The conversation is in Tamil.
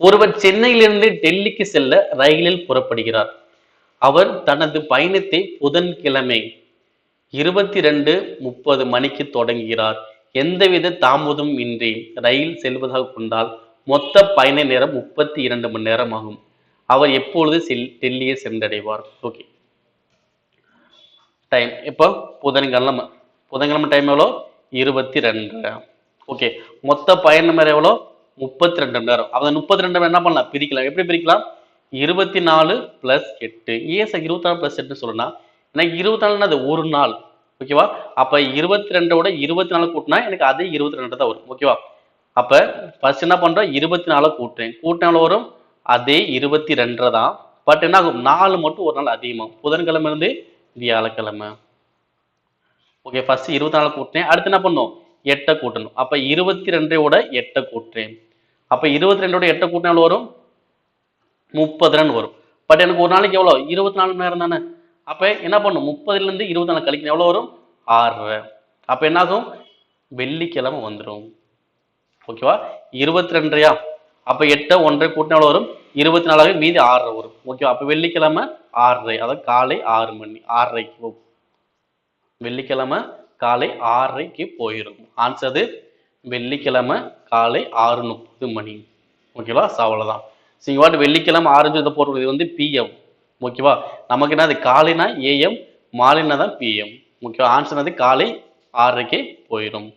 ஒருவர் சென்னையிலிருந்து டெல்லிக்கு செல்ல ரயிலில் புறப்படுகிறார். அவர் தனது பயணத்தை புதன்கிழமை இருபத்தி ரெண்டு முப்பது மணிக்கு தொடங்குகிறார். எந்தவித தாமதம் இன்றி ரயில் செல்வதாக கொண்டால் மொத்த பயண நேரம் முப்பத்தி இரண்டு மணி நேரம் ஆகும். அவர் எப்பொழுது செல் டெல்லியை சென்றடைவார்? ஓகே. டைம் இப்போ புதன்கிழமை புதன்கிழமை டைம் எவ்வளோ? இருபத்தி ரெண்டு ஓகே. மொத்த பயண நேரம் எவ்வளோ? முப்பத்தி ரெண்டு மணி நேரம் அதை முப்பத்தி ரெண்டு என்ன பண்ணலாம்? பிரிக்கலாம். எப்படி பிரிக்கலாம்? இருபத்தி நாலு பிளஸ் எட்டு. ஏன் சார் இருபத்தி நாலு பிளஸ் எட்டுன்னு சொல்லணும்னா எனக்கு இருபத்தி நாலுன்னா அது ஒரு நாள். ஓகேவா அப்ப இருபத்தி ரெண்டோட இருபத்தி நாலு கூட்டினா எனக்கு அதே இருபத்தி ரெண்டு தான் வரும். ஓகேவா அப்ப ஃபர்ஸ்ட் என்ன பண்றோம்? இருபத்தி நாலு கூட்டுறேன் கூட்டினால வரும்? அதே இருபத்தி ரெண்டரை தான். பட் என்ன ஆகும்? நாலு மட்டும் ஒரு நாள் அதிகமாகும். புதன்கிழமை இருந்து வியாழக்கிழமை. ஓகே ஃபர்ஸ்ட் இருபத்தி நாலு கூட்டினேன். அடுத்து என்ன பண்ணும்? எட்டை கூட்டணும். அப்ப இருபத்தி ரெண்டோட எட்டை கூட்டுறேன். அப்போ இருபத்தி ரெண்டோட எட்டை கூட்டினா வரும்? முப்பது ரன் வரும். பட் எனக்கு ஒரு நாளைக்கு எவ்வளோ இருபத்தி நாலு மணி நேரம் தானே? அப்போ என்ன பண்ணும்? முப்பதுலேருந்து இருபத்தி நாலு கழிக்கணும். எவ்வளோ வரும்? ஆறரை அப்போ என்னாகும்? வெள்ளிக்கிழமை வந்துடும் ஓகேவா இருபத்தி ரெண்டரையா அப்போ எட்டை ஒன்றரை கூட்டினா எவ்வளோ வரும்? இருபத்தி நாலாவே மீதி ஆறரை வரும். ஓகேவா அப்போ வெள்ளிக்கிழமை ஆறரை. அதாவது காலை ஆறு மணி ஆறரைக்கு வெள்ளிக்கிழமை காலை ஆறரைக்கு போயிடும் ஆன்சர் வெள்ளிக்கிழமை காலை ஆறு முப்பது மணி. ஓகேவா ஸோ அவ்வளோதான் ஸோ இங்கே வாட்டு வெள்ளிக்கிழமை ஆரஞ்சு இதை போடுறது வந்து பிஎம் ஓகேவா நமக்கு என்ன அது காலைனா ஏஎம் மாலைனா தான் பிஎம் ஓகேவா ஆன்சர் அது காலை ஆறரைக்கே போயிடும்.